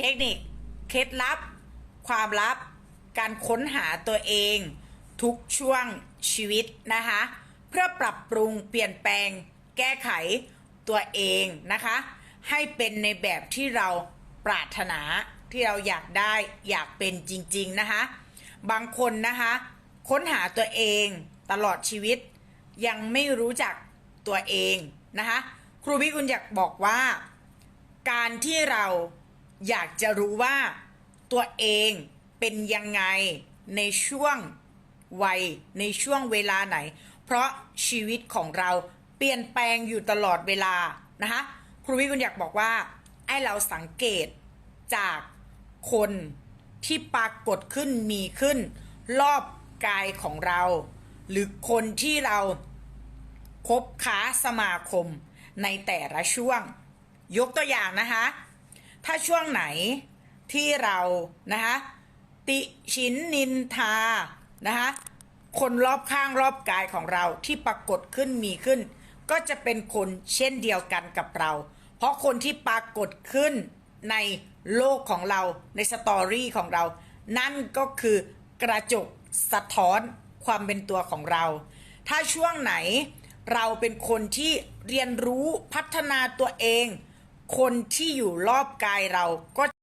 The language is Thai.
เทคนิค เคล็ดลับ ความลับ การค้นหาตัวเอง ทุกช่วงชีวิตนะคะ เพื่อปรับปรุงเปลี่ยนแปลง แก้ไขตัวเองนะคะ ให้เป็นในแบบที่เราปรารถนาที่เราอยากได้อยากเป็นจริง ๆ นะคะ บางคนนะคะ ค้นหาตัวเองตลอดชีวิต ยังไม่รู้จักตัวเองนะคะ ครูพิกุลอยากบอกว่า การที่เรา อยากจะรู้ว่าตัวเองเป็นยังไงในช่วงวัยในช่วงเวลาไหน เพราะชีวิตของเราเปลี่ยนแปลงอยู่ตลอดเวลานะคะครูวิกุลอยากบอกว่าไอ้เราสังเกตจากคนที่ปรากฏขึ้นมีขึ้น รอบกายของเรา หรือคนที่เราคบค้าสมาคมในแต่ละช่วง ยกตัวอย่างนะคะ ถ้าช่วงไหนที่เรานะคะติชินนินทานะคะคนรอบข้างรอบกายของเราที่ปรากฏขึ้นมีขึ้น ก็จะเป็นคนเช่นเดียวกันกับเรา เพราะคนที่ปรากฏขึ้นในโลกของเราในสตอรี่ของเรา นั่นก็คือกระจกสะท้อนความเป็นตัวของเรา ถ้าช่วงไหนเราเป็นคนที่เรียนรู้พัฒนาตัวเอง คนที่อยู่รอบกายเราก็